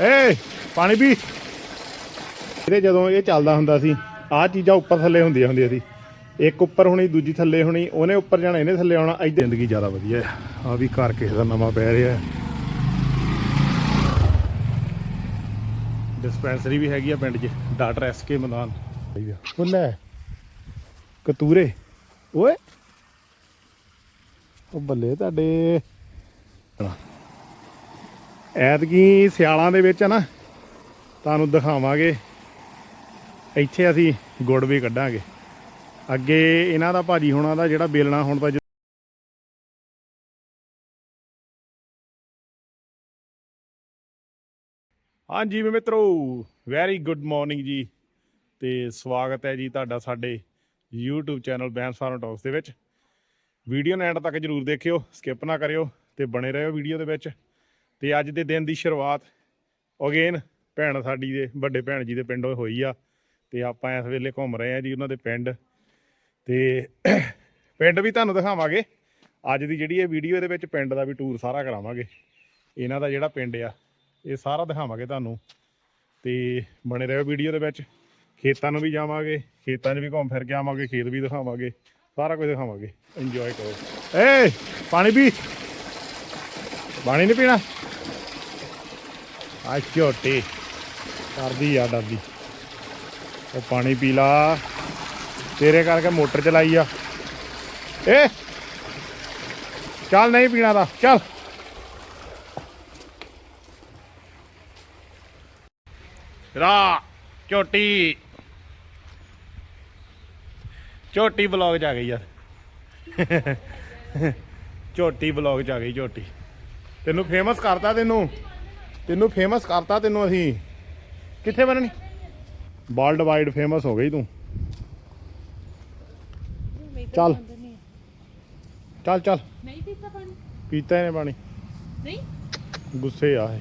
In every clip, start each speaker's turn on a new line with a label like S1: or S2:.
S1: ਏ, ਪਾਣੀ ਪੀ। ਇਹਦੇ ਜਦੋਂ ਇਹ ਚੱਲਦਾ ਹੁੰਦਾ ਸੀ, ਆਹ ਚੀਜ਼ਾਂ ਉੱਪਰ ਥੱਲੇ ਹੁੰਦੀਆਂ ਹੁੰਦੀਆਂ ਸੀ। ਇੱਕ ਉੱਪਰ ਹੋਣੀ, ਦੂਜੀ ਥੱਲੇ ਹੋਣੀ, ਉਹਨੇ ਉੱਪਰ ਜਾਣਾ, ਇਹਨੇ ਥੱਲੇ ਆਉਣਾ ਐ ਜ਼ਿੰਦਗੀ ਜ਼ਿਆਦਾ ਵਧੀਆ ਆ ਵੀ ਘਰ ਕਿਸੇ ਦਾ ਨਵਾਂ ਪੈ ਰਿਹਾ ਡਿਸਪੈਂਸਰੀ ਵੀ ਹੈਗੀ ਆ ਪਿੰਡ 'ਚ, ਡਾਕਟਰ ਐਸ ਕੇ ਮੈਦਾਨ ਉਹ ਲੈ ਕਤੂਰੇ। ਓਏ। ਉਹ ਬੱਲੇ ਤੁਹਾਡੇ। ਐਤਕੀ ਸਿਆਲਾਂ ਦੇ ਵਿੱਚ ਨਾ, ਤੁਹਾਨੂੰ ਦਿਖਾਵਾਂਗੇ। ਇੱਥੇ ਅਸੀਂ ਗੁੜ ਵੀ ਕੱਢਾਂਗੇ। ਅੱਗੇ ਇਹਨਾਂ ਦਾ ਭਾਜੀ ਹੋਣਾ ਦਾ ਜਿਹੜਾ ਬੇਲਣਾ ਹੁਣ ਤਾਂ ਜ- ਹਾਂਜੀ ਵੀ ਮਿੱਤਰੋ ਵੈਰੀ ਗੁੱਡ ਮਾਰਨਿੰਗ ਜੀ। ਤੇ ਸਵਾਗਤ ਹੈ ਜੀ ਤੁਹਾਡਾ ਸਾਡੇ YouTube channel Bains farm talks ਦੇ ਵਿੱਚ। ਵੀਡੀਓ ਨੂੰ ਐਂਡ ਤੱਕ ਜਰੂਰ ਦੇਖਿਓ ਸਕਿਪ ਨਾ ਕਰਿਓ ਤੇ ਬਣੇ ਰਹੋ ਵੀਡੀਓ ਦੇ ਵਿੱਚ। ਤੇ ਅੱਜ ਦੇ ਦਿਨ ਦੀ ਸ਼ੁਰੂਆਤ ਅਗੇਨ ਭੈਣ ਸਾਡੀ ਦੇ, ਵੱਡੇ ਭੈਣ ਜੀ ਦੇ ਪਿੰਡੋਂ ਹੋਈ ਆ। ਤੇ ਆਪਾਂ ਇਸ ਵੇਲੇ ਘੁੰਮ ਰਹੇ ਆ ਜੀ ਉਹਨਾਂ ਦੇ ਪਿੰਡ। ਤੇ ਪਿੰਡ ਵੀ ਤੁਹਾਨੂੰ ਦਿਖਾਵਾਂਗੇ। ਅੱਜ ਦੀ ਜਿਹੜੀ ਇਹ ਵੀਡੀਓ ਇਹਦੇ ਵਿੱਚ ਪਿੰਡ ਦਾ ਵੀ ਟੂਰ ਸਾਰਾ ਕਰਾਵਾਂਗੇ। ਇਹਨਾਂ ਦਾ ਜਿਹੜਾ ਪਿੰਡ ਆ, ਇਹ ਸਾਰਾ ਦਿਖਾਵਾਂਗੇ ਤੁਹਾਨੂੰ। ਤੇ ਬਣੇ ਰਹੋ ਵੀਡੀਓ ਦੇ ਵਿੱਚ। ਖੇਤਾਂ ਨੂੰ ਵੀ ਜਾਵਾਂਗੇ, ਖੇਤਾਂ 'ਚ ਵੀ ਘੁੰਮ ਫਿਰ ਕੇ ਆਵਾਂਗੇ, ਖੇਤ ਵੀ ਦਿਖਾਵਾਂਗੇ। ਸਾਰਾ ਕੁਝ ਦਿਖਾਵਾਂਗੇ। ਇੰਜੋਏ ਕਰੋ। ਏ, ਪਾਣੀ ਪੀ। ਪਾਣੀ ਨਹੀਂ ਪੀਣਾ? ਆ ਝੋਟੀ। ਕਰਦੀ ਆ, ਡਰਦੀ। ਉਹ ਪਾਣੀ ਪੀ ਲਾ। ਤੇਰੇ ਕਰਕੇ ਮੋਟਰ ਚਲਾਈ ਆ। ਏ! ਚੱਲ ਨਹੀਂ ਪੀਣਾ ਦਾ ਚੱਲ। ਰਾ, ਝੋਟੀ। ਝੋਟੀ ਬਲੌਗ ਚ ਆ ਗਈ ਯਾਰ। ਝੋਟੀ ਬਲੌਗ ਚ ਆ ਗਈ, ਝੋਟੀ। ਤੈਨੂੰ ਫੇਮਸ ਕਰਤਾ ਤੈਨੂੰ। ਤੈਨੂੰ ਫੇਮਸ ਕਰਤਾ ਤੈਨੂੰ ਅਸੀਂ। ਕਿੱਥੇ ਬਣਨੀ? ਵਰਲਡ ਵਾਈਡ ਫੇਮਸ ਹੋ ਗਈ ਤੂੰ। ਚੱਲ। ਚੱਲ ਚੱਲ।
S2: ਨਹੀਂ ਪੀਤਾ ਪਾਣੀ।
S1: ਪੀਤਾ ਇਹਨੇ ਪਾਣੀ।
S2: ਨਹੀਂ?
S1: ਗੁੱਸੇ ਆ ਇਹ।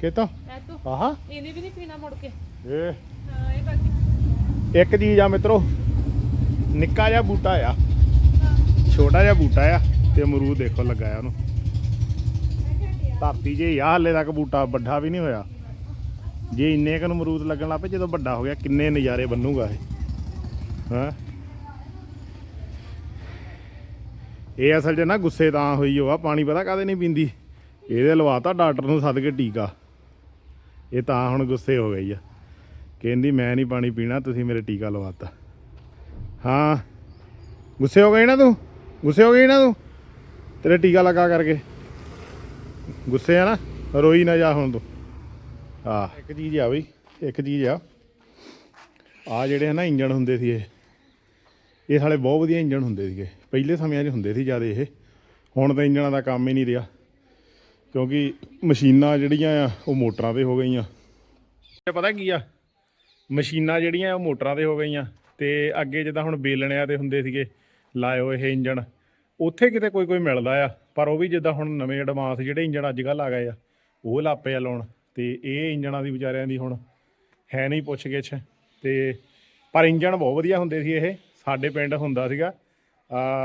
S1: ਕਿਤੋਂ ਆਹਾ।
S2: ਇਹਨੇ ਵੀ ਨਹੀਂ ਪੀਣਾ ਮੁੜ ਕੇ।
S1: ਇਹ
S2: ਹਾਂ ਇਹ ਬਾਕੀ
S1: ਇੱਕ ਚੀਜ਼ ਆ ਮਿੱਤਰੋ ਨਿੱਕਾ ਜਿਹਾ ਬੂਟਾ ਆ। ਛੋਟਾ ਜਿਹਾ ਬੂਟਾ ਆ ਤੇ ਅਮਰੂਦ ਦੇਖੋ ਲੱਗਾ ਆ ਉਹਨੂੰ। ਧਰਤੀ 'ਚ ਹੀ ਆ ਹਲੇ ਤੱਕ ਬੂਟਾ ਵੱਡਾ ਵੀ ਨਹੀਂ ਹੋਇਆ। ਜੇ ਇੰਨੇ ਕੁ ਨੂੰ ਅਮਰੂਦ ਲੱਗਣ ਲੱਗ ਪਏ, ਜਦੋਂ ਵੱਡਾ ਹੋ ਗਿਆ, ਕਿੰਨੇ ਨਜ਼ਾਰੇ ਬੰਨੂਗਾ ਇਹ। ਹਾਂ? ਇਹ ਅਸਲ 'ਚ ਨਾ ਗੁੱਸੇ ਤਾਂ ਹੋਈ ਹੋਆ ਪਾਣੀ ਪਤਾ ਕਾਦੇ ਨਹੀਂ ਪੀਂਦੀ। ਇਹਦੇ ਲਵਾਤਾ ਡਾਕਟਰ ਨੂੰ ਸੱਦ ਕੇ ਟੀਕਾ। ਇਹ ਤਾਂ ਹੁਣ ਗੁੱਸੇ ਹੋ ਗਈ ਆ। ਕਹਿੰਦੀ, ਮੈਂ ਨਹੀਂ ਪਾਣੀ ਪੀਣਾ, ਤੁਸੀਂ ਮੇਰੇ ਟੀਕਾ ਲਵਾਤਾ। ਹਾਂ। ਗੁੱਸੇ ਹੋ ਗਈ ਨਾ ਤੂੰ? ਗੁੱਸੇ ਹੋ ਗਈ ਨਾ ਤੂੰ? ਤੇਰੇ ਟੀਕਾ ਲਗਾ ਕਰਕੇ। ਗੁੱਸੇ ਆ ਨਾ, ਰੋਈ ਨਾ ਜਾ ਹੁਣ ਤੂੰ। ਆ ਇੱਕ ਚੀਜ਼ ਆ ਬਈ, ਇੱਕ ਚੀਜ਼ ਆ। ਆ ਜਿਹੜੇ ਹਨਾ ਇੰਜਣ ਹੁੰਦੇ ਸੀ ਇਹ। ਇਹ ਸਾਲੇ ਬਹੁਤ ਵਧੀਆ ਇੰਜਣ ਹੁੰਦੇ ਸੀਗੇ। ਪਹਿਲੇ ਸਮਿਆਂ 'ਚ ਹੁੰਦੇ ਸੀ ਜ਼ਿਆਦਾ ਇਹ। ਹੁਣ ਤਾਂ ਇੰਜਣਾਂ ਦਾ ਕੰਮ ਹੀ ਨਹੀਂ ਰਿਹਾ। ਕਿਉਂਕਿ ਮਸ਼ੀਨਾਂ ਜਿਹੜੀਆਂ ਆ, ਉਹ ਮੋਟਰਾਂ ਤੇ ਹੋ ਗਈਆਂ। ਇਹ ਪਤਾ ਕੀ ਆ? ਮਸ਼ੀਨਾਂ ਜਿਹੜੀਆਂ ਉਹ ਮੋਟਰਾਂ ਤੇ ਹੋ ਗਈਆਂ। ਤੇ ਅੱਗੇ ਜਿੱਦਾਂ ਹੁਣ ਬੇਲਣਿਆਂ ਤੇ ਹੁੰਦੇ ਸੀਗੇ, ਲਾਇਓ ਇਹ ਇੰਜਣ। ਉੱਥੇ ਕਿਤੇ ਕੋਈ ਕੋਈ ਮਿਲਦਾ ਆ। ਪਰ ਉਹ ਵੀ ਜਿੱਦਾਂ ਹੁਣ ਨਵੇਂ ਐਡਵਾਂਸ ਜਿਹੜੇ ਇੰਜਣ ਅੱਜ ਕੱਲ੍ਹ ਆ ਗਏ ਆ, ਉਹ ਲਾਪੇ ਆ ਲਾਉਣ ਤੇ ਇਹ ਇੰਜਣਾਂ ਦੀ ਵਿਚਾਰਿਆਂ ਦੀ ਹੁਣ ਹੈ ਨਹੀਂ ਪੁੱਛ ਗਿੱਛ ਤੇ ਪਰ ਇੰਜਣ ਬਹੁਤ ਵਧੀਆ ਹੁੰਦੇ ਸੀ ਇਹ, ਸਾਡੇ ਪਿੰਡ ਹੁੰਦਾ ਸੀਗਾ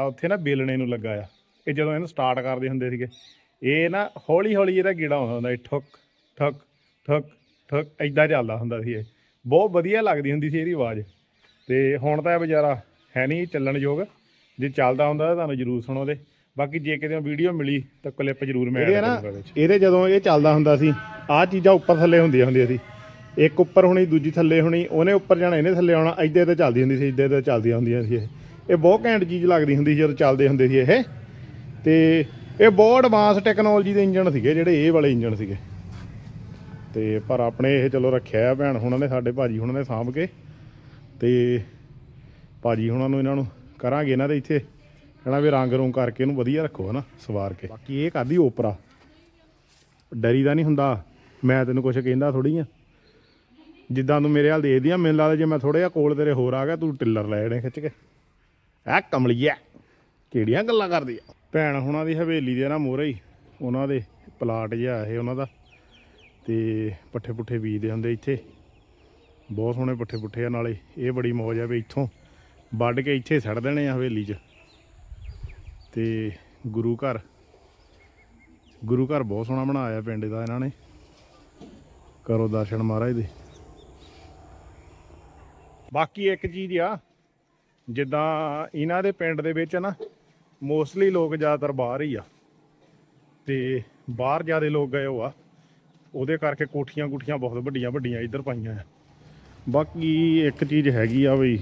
S1: ਉੱਥੇ ਨਾ ਬੇਲਣੇ ਨੂੰ ਲੱਗਾ ਆ, ਇਹ ਜਦੋਂ ਇਹਨੂੰ ਸਟਾਰਟ ਕਰਦੇ ਹੁੰਦੇ ਸੀਗੇ, ਇਹ ਨਾ ਹੌਲੀ ਹੌਲੀ ਇਹਦਾ ਗੀੜਾ ਆਉਂਦਾ ਹੁੰਦਾ ਸੀ, ਠੁੱਕ ਠੁੱਕ ਠੁੱਕ ਠੁੱਕ ਐਦਾਂ ਚੱਲਦਾ ਹੁੰਦਾ ਸੀ ਇਹ, ਬਹੁਤ ਵਧੀਆ ਲੱਗਦੀ ਹੁੰਦੀ ਸੀ ਇਹਦੀ ਆਵਾਜ਼, ਤੇ ਹੁਣ ਤਾਂ ਇਹ ਵਿਚਾਰਾ ਹੈ ਨਹੀਂ ਚੱਲਣ ਯੋਗ, ਜੇ ਚੱਲਦਾ ਹੁੰਦਾ ਤਾਂ ਤੁਹਾਨੂੰ ਜਰੂਰ ਸੁਣੋ ਦੇ ਬਾਕੀ ਜੇ ਕਿਤੇ ਵੀਡੀਓ ਮਿਲੀ ਤਾਂ ਕਲਿੱਪ ਜਰੂਰ ਮੈਂ ਕਰੂੰਗਾ ਵਿੱਚ। ਇਹਦੇ ਜਦੋਂ ਇਹ ਚੱਲਦਾ ਹੁੰਦਾ ਸੀ ਆਹ ਚੀਜ਼ਾਂ ਉੱਪਰ ਥੱਲੇ ਹੁੰਦੀਆਂ ਹੁੰਦੀਆਂ ਸੀ। ਇੱਕ ਉੱਪਰ ਹੋਣੀ ਦੂਜੀ ਥੱਲੇ ਹੋਣੀ ਉਹਨੇ ਉੱਪਰ ਜਾਣਾ ਇਹਨੇ ਥੱਲੇ ਆਉਣਾ ਇੱਦੇ ਤੇ ਚੱਲਦੀ ਹੁੰਦੀ ਸੀ ਇੱਦੇ ਤੇ ਚੱਲਦੀਆਂ ਹੁੰਦੀਆਂ ਸੀ ਇਹ। ਇਹ ਬਹੁਤ ਘੈਂਟ ਚੀਜ਼ ਲੱਗਦੀ ਹੁੰਦੀ ਸੀ ਜਦੋਂ ਚੱਲਦੇ ਹੁੰਦੇ ਸੀ ਇਹ। ਤੇ ਇਹ ਬਹੁਤ ਐਡਵਾਂਸ ਟੈਕਨੋਲੋਜੀ ਦੇ ਇੰਜਣ ਸੀਗੇ ਜਿਹੜੇ ਇਹ ਵਾਲੇ ਇੰਜਣ ਸੀਗੇ। ਤੇ ਪਰ ਆਪਣੇ ਇਹ ਚਲੋ ਰੱਖਿਆ ਆ ਭੈਣ ਹੁਣਾਂ ਨੇ ਸਾਡੇ ਭਾਜੀ ਹੁਣਾਂ ਨੇ ਸਾਂਭ ਕੇ। ਤੇ ਭਾਜੀ ਹੁਣਾਂ ਨੂੰ ਇਹਨਾਂ ਨੂੰ ਕਰਾਂਗੇ ਇਹਨਾਂ ਦੇ ਇੱਥੇ। ਕਹਿਣਾ ਵੀ ਰੰਗ ਰੂੰ ਕਰਕੇ ਇਹਨੂੰ ਵਧੀਆ ਰੱਖੋ ਹਨਾ, ਸਵਾਰ ਕੇ। ਬਾਕੀ ਇਹ ਕਰਦੀ ਓਪਰਾ। ਡਰੀ ਦਾ ਨਹੀਂ ਹੁੰਦਾ। ਮੈਂ ਤੈਨੂੰ ਕੁਝ ਕਹਿੰਦਾ ਥੋੜੀ ਆ। ਜਿੱਦਾਂ ਤੂੰ ਮੇਰੇ ਹਾਲ ਦੇਖਦੀ ਆ, ਮੈਨੂੰ ਲੱਗਦਾ ਜੇ ਮੈਂ ਥੋੜਾ ਜਿਹਾ ਕੋਲ ਤੇਰੇ ਹੋਰ ਆ ਗਿਆ, ਤੂੰ ਟਿੱਲਰ ਲੈ ਜਣੇ ਖਿੱਚ ਕੇ। ਐ ਕਮਲੀਆ ਕਿਹੜੀਆਂ ਗੱਲਾਂ ਕਰਦੀ ਆ? ਭੈਣ ਹੁਣਾਂ ਦੀ ਹਵੇਲੀ ਦੇ ਨਾ ਮੋਹਰੇ ਹੀ, ਉਹਨਾਂ ਦੇ ਪਲਾਟ ਜਿਹਾ ਇਹ ਉਹਨਾਂ ਦਾ। ਤੇ ਪੱਠੇ ਪੁੱਠੇ ਬੀਜਦੇ ਹੁੰਦੇ ਇੱਥੇ। ਬਹੁਤ ਸੋਹਣੇ ਪੱਠੇ ਪੁੱਠੇ ਆ, ਨਾਲੇ ਇਹ ਬੜੀ ਮੌਜ ਆ ਵੀ ਇੱਥੋਂ ਵੱਢ ਕੇ ਇੱਥੇ ਸੜ ਦੇਣੇ ਆ ਹਵੇਲੀ 'ਚ। ਤੇ ਗੁਰੂ ਘਰ। ਗੁਰੂ ਘਰ ਬਹੁਤ ਸੋਹਣਾ ਬਣਾਇਆ ਪਿੰਡ ਦਾ ਇਹਨਾਂ ਨੇ। ਕਰੋ ਦਰਸ਼ਨ ਮਹਾਰਾਜ ਦੇ। ਬਾਕੀ ਇੱਕ ਚੀਜ਼ ਆ, ਜਿੱਦਾਂ ਇਹਨਾਂ ਦੇ ਪਿੰਡ ਦੇ ਵਿੱਚ ਨਾ ਮੋਸਟਲੀ ਲੋਕ ਜ਼ਿਆਦਾਤਰ ਬਾਹਰ ਹੀ ਆ। ਤੇ ਬਾਹਰ ਜਿਆਦੇ ਲੋਕ ਗਏ ਹੋ ਆ ਉਹਦੇ ਕਰਕੇ ਕੋਠੀਆਂ ਕੁਠੀਆਂ ਬਹੁਤ ਵੱਡੀਆਂ ਵੱਡੀਆਂ ਇੱਧਰ ਪਾਈਆਂ ਆ। ਬਾਕੀ ਇੱਕ ਚੀਜ਼ ਹੈਗੀ ਆ ਬਈ,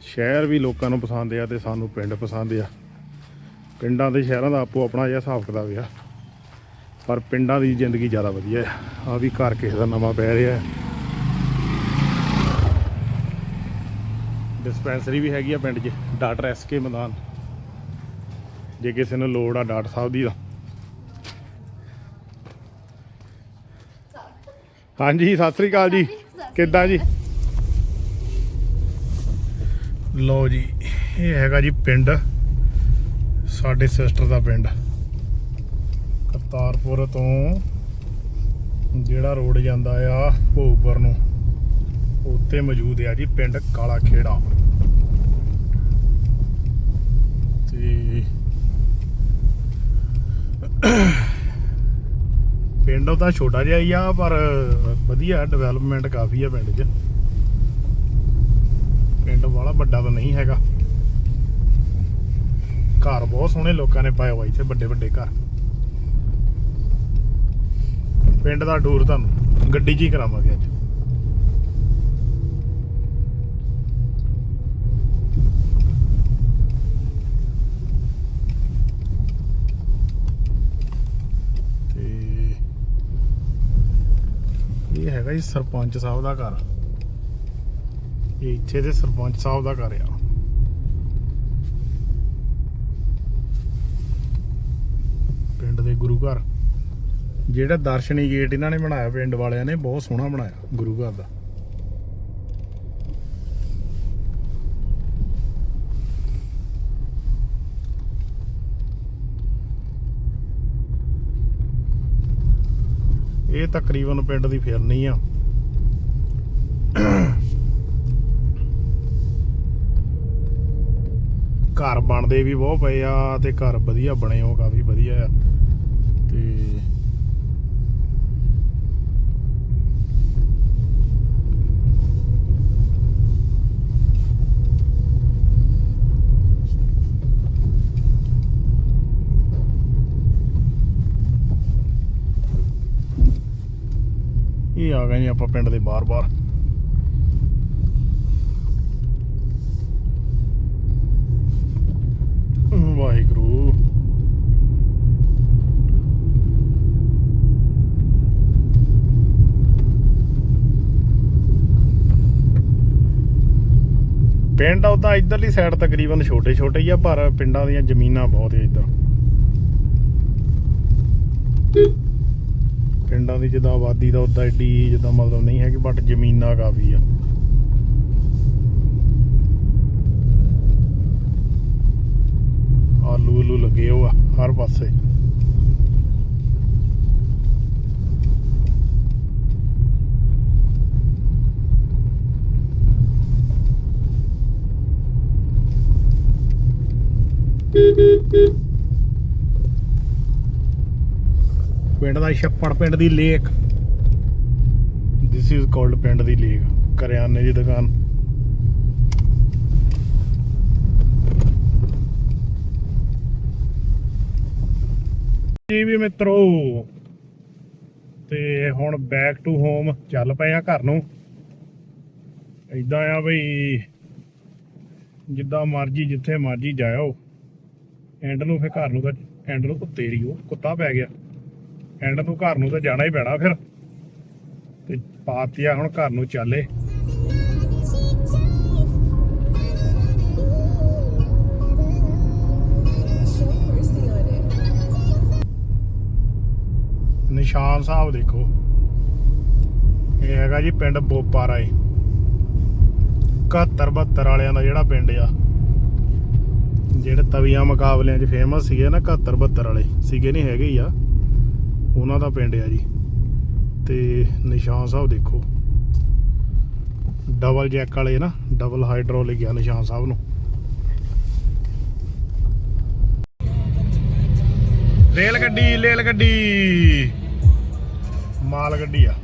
S1: ਸ਼ਹਿਰ ਵੀ ਲੋਕਾਂ ਨੂੰ ਪਸੰਦ ਆ ਤੇ ਸਾਨੂੰ ਪਿੰਡ ਪਸੰਦ ਆ। ਪਿੰਡਾਂ ਤੇ ਸ਼ਹਿਰਾਂ ਦਾ ਆਪੋ ਆਪਣਾ ਜਿਹਾ ਹਿਸਾਬ ਕਿਤਾਬ ਆ। ਪਰ ਪਿੰਡਾਂ ਦੀ ਜ਼ਿੰਦਗੀ ਜ਼ਿਆਦਾ ਵਧੀਆ ਆ। ਆ ਵੀ ਘਰ ਕਿਸੇ ਦਾ ਨਵਾਂ ਪੈ ਰਿਹਾ ਡਿਸਪੈਂਸਰੀ ਵੀ ਹੈਗੀ ਆ ਪਿੰਡ 'ਚ, ਡਾਕਟਰ ਐਸ ਕੇ ਮੈਦਾਨ। ਜੇ ਕਿਸੇ ਨੂੰ ਲੋੜ ਆ ਡਾਕਟਰ ਸਾਹਿਬ ਦੀ ਤਾਂ। ਹਾਂਜੀ, ਸਤਿ ਸ੍ਰੀ ਅਕਾਲ ਜੀ। ਕਿੱਦਾਂ ਜੀ? ਲੋ ਜੀ, ਇਹ ਹੈਗਾ ਜੀ ਪਿੰਡ ਸਾਡੇ ਸਿਸਟਰ ਦਾ ਪਿੰਡ। ਕਰਤਾਰਪੁਰ ਤੋਂ ਜਿਹੜਾ ਰੋਡ ਜਾਂਦਾ ਆ ਭੋਗਪੁਰ ਨੂੰ ਉੱਤੇ ਮੌਜੂਦ ਆ ਜੀ ਪਿੰਡ ਕਾਲਾ ਖੇੜਾ ਤੇ ਪਿੰਡ ਉਹਦਾ ਛੋਟਾ ਜਿਹਾ ਹੀ ਆ, ਪਰ ਵਧੀਆ ਡਿਵੈਲਪਮੈਂਟ ਕਾਫੀ ਆ ਪਿੰਡ 'ਚ। ਪਿੰਡ ਵਾਲਾ ਵੱਡਾ ਤਾਂ ਨਹੀਂ ਹੈਗਾ। ਘਰ ਬਹੁਤ ਸੋਹਣੇ ਲੋਕਾਂ ਨੇ ਪਾਏ ਹੋਏ ਇੱਥੇ ਵੱਡੇ ਵੱਡੇ ਘਰ। ਪਿੰਡ ਦਾ ਟੂਰ ਤੁਹਾਨੂੰ ਗੱਡੀ 'ਚ ਹੀ ਕਰਾਵਾਂਗੇ ਅੱਜ। ਤੇ ਇਹ ਹੈਗਾ ਜੀ ਸਰਪੰਚ ਸਾਹਿਬ ਦਾ ਘਰ। ਇਹ ਇੱਥੇ ਦੇ ਸਰਪੰਚ ਸਾਹਿਬ ਦਾ ਘਰ ਆ ਪਿੰਡ ਦੇ ਗੁਰੂ ਘਰ। ਜਿਹੜਾ ਦਰਸ਼ਨੀ ਗੇਟ ਇਹਨਾਂ ਨੇ ਬਣਾਇਆ, ਪਿੰਡ ਵਾਲਿਆਂ ਨੇ ਬਹੁਤ ਸੋਹਣਾ ਬਣਾਇਆ, ਗੁਰੂ ਘਰ ਦਾ। ਇਹ ਤਕਰੀਬਨ ਪਿੰਡ ਦੀ ਫਿਰਨੀ ਆ। ਘਰ ਬਣਦੇ ਵੀ ਬਹੁਤ ਪਏ ਆ ਤੇ ਘਰ ਵਧੀਆ ਬਣੇ ਹੋ ਕਾਫੀ ਵਧੀਆ ਆ। ਤੇ ਇਹ ਆ ਗਏ ਜੀ ਆਪਾਂ ਪਿੰਡ ਦੇ ਬਾਹਰ-ਬਾਹਰ ਪਿੰਡ ਉਹਦਾ ਇਧਰਲੀ ਸਾਈਡ ਤਕਰੀਬਨ ਛੋਟੇ ਛੋਟੇ ਹੀ ਆ, ਪਰ ਪਿੰਡਾਂ ਦੀਆਂ ਜ਼ਮੀਨਾਂ ਬਹੁਤ ਆ ਇੱਧਰ। ਪਿੰਡਾਂ ਦੀ ਜਿੱਦਾਂ ਆਬਾਦੀ ਦਾ ਉਦਾਂ ਏਡੀ ਜਿੱਦਾਂ ਮਤਲਬ ਨਹੀਂ ਹੈ ਕਿ ਬਟ ਜ਼ਮੀਨਾਂ ਕਾਫੀ ਆ। ਆਲੂ ਉਲੂ ਲੱਗੇ ਹੋ ਆ, ਹਰ ਪਾਸੇ। ਪਿੰਡ ਦਾ ਛੱਪੜ ਪਿੰਡ ਦੀ ਲੇਕ। ਥਿਸ ਇਜ਼ ਕਾਲਡ ਪਿੰਡ ਦੀ ਲੇਕ, ਕਰਿਆਨੇ ਦੀ ਦੁਕਾਨ। ਜੀ ਵੀ ਮਿੱਤਰੋ, ਤੇ ਹੁਣ ਬੈਕ ਟੂ ਹੋਮ ਚੱਲ ਪਏ ਆ ਘਰ ਨੂੰ। ਇਦਾਂ ਆ ਬਈ, ਜਿੱਦਾਂ ਮਰਜ਼ੀ, ਜਿੱਥੇ ਮਰਜ਼ੀ ਜਾਇਓ। ਐਂਡ ਨੂੰ ਫੇ ਘਰ ਨੂੰ ਤਾਂ ਐਂਡ ਨੂੰ ਕੁੱਤੇ ਦੀ ਉਹ, ਕੁੱਤਾ ਪੈ ਗਿਆ। ਐਂਡ ਨੂੰ ਘਰ ਨੂੰ ਤਾਂ ਜਾਣਾ ਹੀ ਪੈਣਾ ਫਿਰ। ਤੇ ਪਾਤਿਆ ਹੁਣ ਘਰ ਨੂੰ ਚੱਲੇ ਨਿਸ਼ਾਨ ਸਾਹਿਬ ਦੇਖੋ। ਇਹ ਹੈਗਾ ਜੀ ਪਿੰਡ ਬੋਪਾਰਾ ਏ 71 72 ਵਾਲਿਆਂ ਦਾ ਜਿਹੜਾ ਪਿੰਡ ਆ। ਜਿਹੜੇ ਤਵੀਆਂ ਮੁਕਾਬਲਿਆਂ 'ਚ ਫੇਮਸ ਸੀਗੇ ਨਾ 71 72 ਵਾਲੇ, ਸੀਗੇ ਨਹੀਂ ਹੈਗੇ ਹੀ ਆ। ਉਹਨਾਂ ਦਾ ਪਿੰਡ ਆ ਜੀ। ਤੇ ਨਿਸ਼ਾਨ ਸਾਹਿਬ ਦੇਖੋ। ਡਬਲ ਜੈਕ ਵਾਲੇ ਨਾ ਡਬਲ ਹਾਈਡ੍ਰੋਲਿਕ ਆ ਨਿਸ਼ਾਨ ਸਾਹਿਬ ਨੂੰ। ਰੇਲ ਗੱਡੀ ਰੇਲ ਗੱਡੀ। ਮਾਲ ਗੱਡੀ ਆ।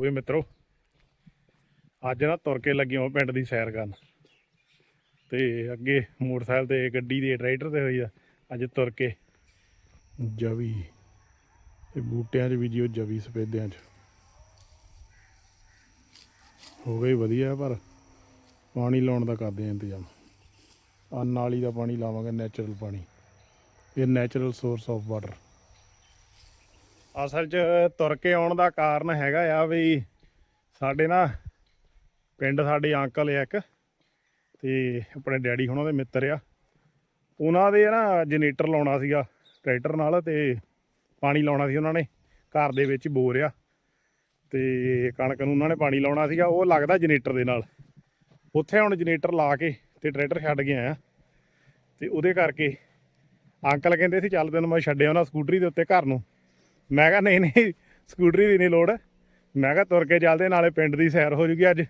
S1: ਹੋਵੇ ਮਿੱਤਰੋ, ਅੱਜ ਨਾ ਤੁਰ ਕੇ ਲੱਗੇ ਪਿੰਡ ਦੀ ਸੈਰ ਕਰਨ। ਤੇ ਅੱਗੇ ਮੋਟਰਸਾਈਕਲ ਤੇ ਗੱਡੀ ਦੇ ਟਰੈਕਟਰ ਤੇ ਹੋਈ ਆ, ਅੱਜ ਤੁਰ ਕੇ। ਜਵੀ ਤੇ ਬੂਟਿਆਂ 'ਚ ਵੀ ਜਿਓ ਜਵੀ ਸਪੇਦਿਆਂ 'ਚ। ਹੋ ਗਈ ਵਧੀਆ ਪਰ ਪਾਣੀ ਲਾਉਣ ਦਾ ਕਰਦੇ ਆ ਇੰਤਜ਼ਾਮ। ਆ ਨਾਲੀ ਦਾ ਪਾਣੀ ਲਾਵਾਂਗੇ ਨੈਚੁਰਲ ਪਾਣੀ। ਇਹ ਨੈਚੁਰਲ ਸੋਰਸ ਆਫ ਵਾਟਰ ਅਸਲ 'ਚ ਤੁਰ ਕੇ ਆਉਣ ਦਾ ਕਾਰਨ ਹੈਗਾ ਆ ਵੀ ਸਾਡੇ ਨਾ ਪਿੰਡ ਸਾਡੇ ਅੰਕਲ ਆ ਇੱਕ ਤੇ ਆਪਣੇ ਡੈਡੀ ਹੁਣਾਂ ਦੇ ਮਿੱਤਰ ਆ। ਉਹਨਾਂ ਦੇ ਨਾ ਜਨਰੇਟਰ ਲਾਉਣਾ ਸੀਗਾ, ਟਰੈਕਟਰ ਨਾਲ ਤੇ ਪਾਣੀ ਲਾਉਣਾ ਸੀ ਉਹਨਾਂ ਨੇ, ਘਰ ਦੇ ਵਿੱਚ ਬੋਰ ਆ। ਤੇ ਕਣਕ ਨੂੰ ਉਹਨਾਂ ਨੇ ਪਾਣੀ ਲਾਉਣਾ ਸੀਗਾ, ਉਹ ਲੱਗਦਾ ਜਨਰੇਟਰ ਦੇ ਨਾਲ। ਉੱਥੇ ਹੁਣ ਜਨਰੇਟਰ ਲਾ ਕੇ ਤੇ ਟਰੈਕਟਰ ਛੱਡ ਕੇ ਆਇਆ। ਤੇ ਉਹਦੇ ਕਰਕੇ ਅੰਕਲ ਕਹਿੰਦੇ ਸੀ, ਚੱਲ ਤੈਨੂੰ ਮੈਂ ਛੱਡਿਆ ਉਹਨਾਂ ਸਕੂਟਰੀ ਦੇ ਉੱਤੇ ਘਰ ਨੂੰ। ਮੈਂ ਕਿਹਾ ਨਹੀਂ ਨਹੀਂ, ਸਕੂਟਰੀ ਦੀ ਨਹੀਂ ਲੋੜ। ਮੈਂ ਕਿਹਾ ਤੁਰ ਕੇ ਚੱਲਦੇ ਨਾਲੇ ਪਿੰਡ ਦੀ ਸੈਰ ਹੋ ਜੂਗੀ ਅੱਜ,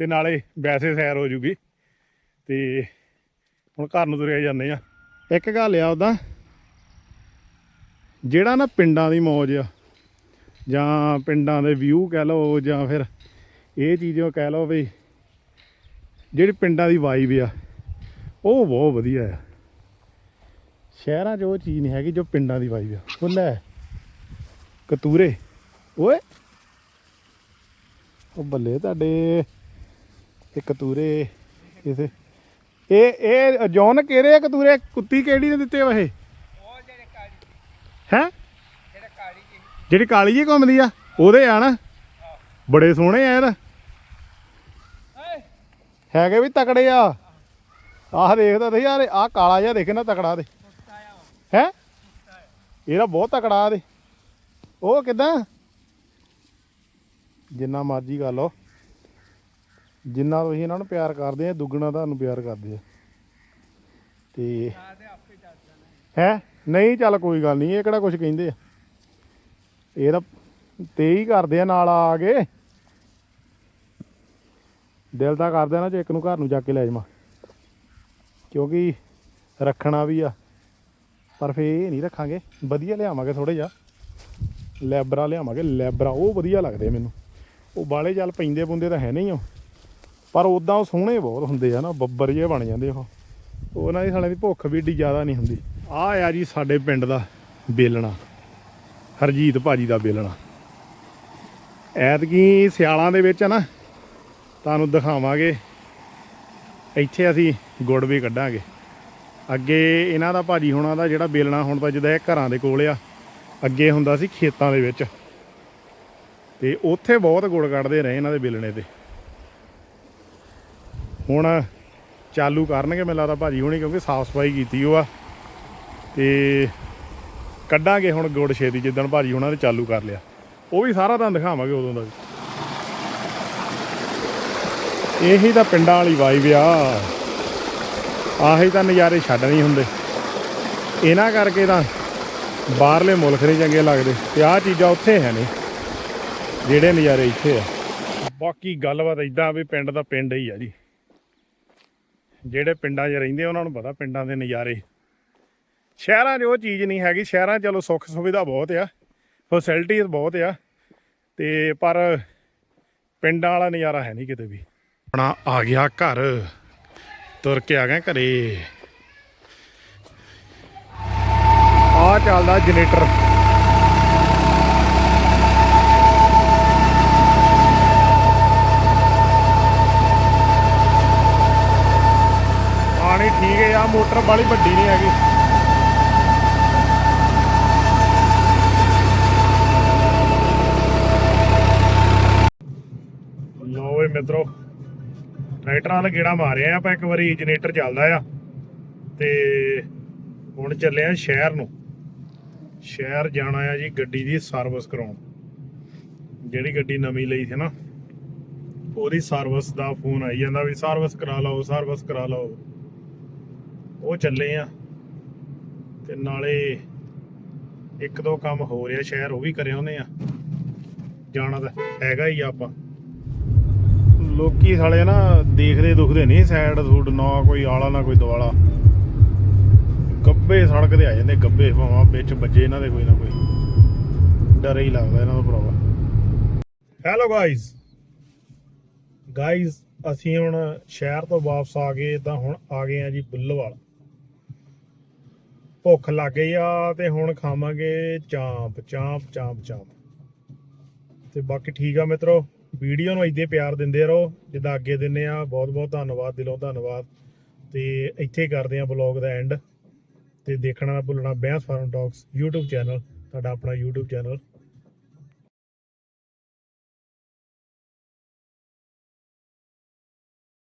S1: ਤੇ ਨਾਲੇ ਵੈਸੇ ਸੈਰ ਹੋ ਜੂਗੀ। ਤੇ ਹੁਣ ਘਰ ਨੂੰ ਤੁਰਿਆ ਜਾਂਦੇ ਆ ਇੱਕ ਗੱਲ ਆ ਉਹਦਾ ਜਿਹੜਾ ਨਾ ਪਿੰਡਾਂ ਦੀ ਮੌਜ ਆ, ਜਾਂ ਪਿੰਡਾਂ ਦੇ ਵਿਊ ਕਹਿ ਲਓ, ਜਾਂ ਫਿਰ ਇਹ ਚੀਜ਼ੋਂ ਕਹਿ ਲਓ ਵੀ ਜਿਹੜੀ ਪਿੰਡਾਂ ਦੀ ਵਾਈਬ ਆ, ਉਹ ਬਹੁਤ ਵਧੀਆ ਆ। ਸ਼ਹਿਰਾਂ 'ਚ ਉਹ ਚੀਜ਼ ਨਹੀਂ ਹੈਗੀ ਜੋ ਪਿੰਡਾਂ ਦੀ ਵਾਈਬ ਆ। ਉਹ ਲੈ ਕਤੂਰੇ। ਓਏ। ਉਹ ਬੱਲੇ ਤੁਹਾਡੇ। ਇਹ ਕਤੂਰੇ ਕਿਸੇ ਇਹ ਇਹ ਜੌਨ ਕਿਹੜੇ ਕਤੂਰੇ? ਕੁੱਤੀ ਕਿਹੜੀ ਨੇ ਦਿੱਤੇ ਵਾ ਇਹ ਹੈ? ਜਿਹੜੀ ਕਾਲੀ ਜੀ। ਘੁੰਮਦੀ ਆ ਉਹਦੇ ਆ ਨਾ? ਬੜੇ ਸੋਹਣੇ ਆ ਯਾਰ। ਹੈਗੇ ਵੀ ਤਕੜੇ ਆ। ਆਹ ਦੇਖਦਾ ਤੇ ਯਾਰ ਆਹ ਕਾਲਾ ਜਿਹਾ ਦੇਖੇ ਨਾ ਤਕੜਾ ਦੇ ਹੈ? ਇਹਦਾ ਬਹੁਤ ਤਕੜਾ ਦੇ ਉਹ ਕਿਦਾਂ? ਜਿੰਨਾ ਮਰਜ਼ੀ ਕਰ ਲਓ। ਜਿੰਨਾ ਤੁਸੀਂ ਇਹਨਾਂ ਨੂੰ ਪਿਆਰ ਕਰਦੇ ਆ, ਦੁੱਗਣਾ ਤੁਹਾਨੂੰ ਪਿਆਰ ਕਰਦੇ ਆ। ਤੇ ਹੈ? ਨਹੀਂ, ਚੱਲ ਕੋਈ ਗੱਲ ਨਹੀਂ, ਇਹ ਕਿਹੜਾ ਕੁਝ ਕਹਿੰਦੇ ਆ? ਇਹ ਤਾਂ ਤੇ ਹੀ ਕਰਦੇ ਆ ਨਾਲ ਆ ਕੇ। ਦਿਲ ਤਾਂ ਕਰਦੇ ਆ ਨਾ ਜੇ ਇੱਕ ਨੂੰ ਘਰ ਨੂੰ ਜਾ ਕੇ ਲੈ ਜਾਵਾਂ। ਕਿਉਂਕਿ ਰੱਖਣਾ ਵੀ ਆ। ਪਰ ਫੇ ਇਹ ਨਹੀਂ ਰੱਖਾਂਗੇ। ਵਧੀਆ ਲਿਆਵਾਂਗੇ ਥੋੜੇ ਜਿਹਾ। ਲੈਬਰਾ ਲਿਆਵਾਂਗੇ, ਲੈਬਰਾ, ਉਹ ਵਧੀਆ ਲੱਗਦੇ ਆ ਮੈਨੂੰ। ਉਹ ਬਾਲੇ ਚੱਲ ਪੈਂਦੇ ਪੁੰਦੇ ਤਾਂ ਹੈ ਨਹੀਂ ਉਹ। ਪਰ ਉਦਾਂ ਉਹ ਸੋਹਣੇ ਬਹੁਤ ਹੁੰਦੇ ਆ ਨਾ, ਬੱਬਰ ਜਿਹੇ ਬਣ ਜਾਂਦੇ ਉਹ। ਉਹਨਾਂ ਦੀ ਸਾਲਿਆਂ ਦੀ ਭੁੱਖ ਵੀ ਏਡੀ ਜ਼ਿਆਦਾ ਨਹੀਂ ਹੁੰਦੀ। ਆ ਆ ਜੀ ਸਾਡੇ ਪਿੰਡ ਦਾ ਬੇਲਣਾ। ਹਰਜੀਤ ਭਾਜੀ ਦਾ ਬੇਲਣਾ। ਐਤਕੀ ਸਿਆਲਾਂ ਦੇ ਵਿੱਚ ਨਾ, ਤੁਹਾਨੂੰ ਦਿਖਾਵਾਂਗੇ। ਇੱਥੇ ਅਸੀਂ ਗੁੜ ਵੀ ਕੱਢਾਂਗੇ। ਅੱਗੇ ਇਹਨਾਂ ਦਾ ਭਾਜੀ ਹੋਣਾ ਦਾ ਜਿਹੜਾ ਬੇਲਣਾ ਹੁਣ ਤਾਂ ਜਿੱਦਾਂ ਇਹ ਘਰਾਂ ਦੇ ਕੋਲ ਆ ਅੱਗੇ ਹੁੰਦਾ ਸੀ ਖੇਤਾਂ ਦੇ ਵਿੱਚ। ਤੇ ਉੱਥੇ ਬਹੁਤ ਗੁੜ ਕੱਢਦੇ ਰਹੇ ਇਹਨਾਂ ਦੇ ਬੇਲਣੇ ਤੇ। ਹੁਣ ਚਾਲੂ ਕਰਨਗੇ ਮੈਨੂੰ ਲੱਗਦਾ ਭਾਜੀ ਹੋਣੀ ਕਿਉਂਕਿ ਸਾਫ਼ ਸਫ਼ਾਈ ਕੀਤੀ ਉਹ ਆ। ਤੇ ਕੱਢਾਂਗੇ ਹੁਣ ਗੁੜ ਛੇਤੀ ਜਿੱਦਣ ਭਾਜੀ ਉਹਨਾਂ ਨੇ ਚਾਲੂ ਕਰ ਲਿਆ। ਉਹ ਵੀ ਸਾਰਾ ਤੁਹਾਨੂੰ ਦਿਖਾਵਾਂਗੇ ਉਦੋਂ ਦਾ ਇਹੀ ਤਾਂ ਪਿੰਡਾਂ ਵਾਲੀ ਵਾਈਬ ਆ। ਆਹੀ ਤਾਂ ਨਜ਼ਾਰੇ ਛੱਡ ਨਹੀਂ ਹੁੰਦੇ। ਇਹਨਾਂ ਕਰਕੇ ਤਾਂ ਬਾਹਰਲੇ ਮੁਲਕ ਨਹੀਂ ਚੰਗੇ ਲੱਗਦੇ ਤੇ ਆਹ ਚੀਜ਼ਾਂ ਉੱਥੇ ਹੈ ਨਹੀਂ, ਜਿਹੜੇ ਨਜ਼ਾਰੇ ਇੱਥੇ ਆ। ਬਾਕੀ ਗੱਲਬਾਤ ਇਦਾਂ ਵੀ ਪਿੰਡ ਦਾ ਪਿੰਡ ਹੀ ਆ ਜੀ। ਜਿਹੜੇ ਪਿੰਡਾਂ 'ਚ ਰਹਿੰਦੇ ਉਹਨਾਂ ਨੂੰ ਪਤਾ ਪਿੰਡਾਂ ਦੇ ਨਜ਼ਾਰੇ। ਸ਼ਹਿਰਾਂ 'ਚ ਉਹ ਚੀਜ਼ ਨਹੀਂ ਹੈਗੀ, ਸ਼ਹਿਰਾਂ ਚਲੋ ਸੁੱਖ ਸੁਵਿਧਾ ਬਹੁਤ ਆ ਫੈਸਿਲਿਟੀਜ਼ ਬਹੁਤ ਆ, ਤੇ ਪਰ ਪਿੰਡਾਂ ਵਾਲਾ ਨਜ਼ਾਰਾ ਹੈ ਨਹੀਂ ਕਿਤੇ ਵੀ। ਆਪਣਾ ਆ ਗਿਆ ਘਰ, ਤੁਰ ਕੇ ਆ ਗਏ ਘਰੇ। ਆ ਚੱਲਦਾ ਜਨਰੇਟਰ। ਪਾਣੀ ਠੀਕ ਹੈ ਆ ਮੋਟਰ ਵਾਲੀ ਵੱਡੀ ਨਹੀਂ ਹੈਗੀ। ਲੋ ਵੇ ਮਿੱਤਰੋ, ਟਰੈਕਟਰਾਂ ਦਾ ਗੇੜਾ ਮਾਰਿਆ ਆਪਾਂ ਇੱਕ ਵਾਰੀ ਜਨਰੇਟਰ ਚੱਲਦਾ ਆ। ਤੇ ਹੁਣ ਚੱਲੇ ਆ ਸ਼ਹਿਰ ਨੂੰ। ਸ਼ਹਿਰ ਜਾਣਾ ਆ ਜੀ ਗੱਡੀ ਦੀ ਸਰਵਿਸ ਕਰਾਉਣ। ਜਿਹੜੀ ਗੱਡੀ ਨਵੀਂ ਲਈ ਸੀ ਨਾ, ਉਹਦੀ ਸਰਵਿਸ ਦਾ ਫੋਨ ਆਈ ਜਾਂਦਾ ਵੀ ਸਰਵਿਸ ਕਰਾ ਲਓ ਸਰਵਿਸ ਕਰਾ ਲਓ। ਉਹ ਚੱਲੇ ਆ ਤੇ ਨਾਲੇ ਇੱਕ ਦੋ ਕੰਮ ਹੋ ਰਿਹਾ ਸ਼ਹਿਰ, ਉਹ ਵੀ ਕਰਿਆ ਉਹਨੇ ਆ। ਜਾਣਾ ਤਾਂ ਹੈਗਾ ਹੀ ਆਪਾਂ। ਲੋਕੀ ਸਾਲੇ ਨਾ ਦੇਖਦੇ ਦੁਖਦੇ ਨਹੀਂ ਸਾਈਡ ਸੂਡ ਨਾ ਕੋਈ ਆਲਾ ਨਾ, ਕੋਈ ਦਵਾਲਾ ਗੱਬੇ ਸੜਕ ਤੇ ਆ ਜਾਂਦੇ, ਗੱਬੇ ਭਾਵਾਂ, ਵਿੱਚ ਵੱਜੇ ਇਹਨਾਂ ਦੇ ਕੋਈ ਨਾ ਕੋਈ। ਡਰ ਹੀ ਲੱਗਦਾ ਇਹਨਾਂ ਦਾ ਭਰਾਵਾ। ਹੈਲੋ ਗਾਇਜ਼ ਗਾਇਜ਼ ਅਸੀਂ ਹੁਣ ਸ਼ਹਿਰ ਤੋਂ ਵਾਪਸ ਆ ਗਏ, ਤਾਂ ਹੁਣ ਆ ਗਏ ਆ ਜੀ ਬੁੱਲਵਾਲ ਭੁੱਖ ਲੱਗ ਗਈ ਆ, ਤੇ ਹੁਣ ਖਾਵਾਂਗੇ ਚਾਂਪ ਚਾਂਪ ਚਾਂਪ ਚਾਂਪ। ਤੇ ਬਾਕੀ ਠੀਕ ਆ ਮਿੱਤਰੋ, ਵੀਡੀਓ ਨੂੰ ਇਦਾਂ ਪਿਆਰ ਦਿੰਦੇ ਰਹੋ, ਜਿੱਦਾਂ ਅੱਗੇ ਦਿੰਨੇ ਆ ਬਹੁਤ ਬਹੁਤ ਧੰਨਵਾਦ, ਦਿਲੋਂ ਧੰਨਵਾਦ। ਤੇ ਇੱਥੇ ਕਰਦੇ ਆ ਬਲੌਗ ਦਾ ਐਂਡ ਤੇ ਦੇਖਣਾ ਨਾ ਭੁੱਲਣਾ Bains farm talks YouTube channel ਤੁਹਾਡਾ ਆਪਣਾ YouTube ਚੈਨਲ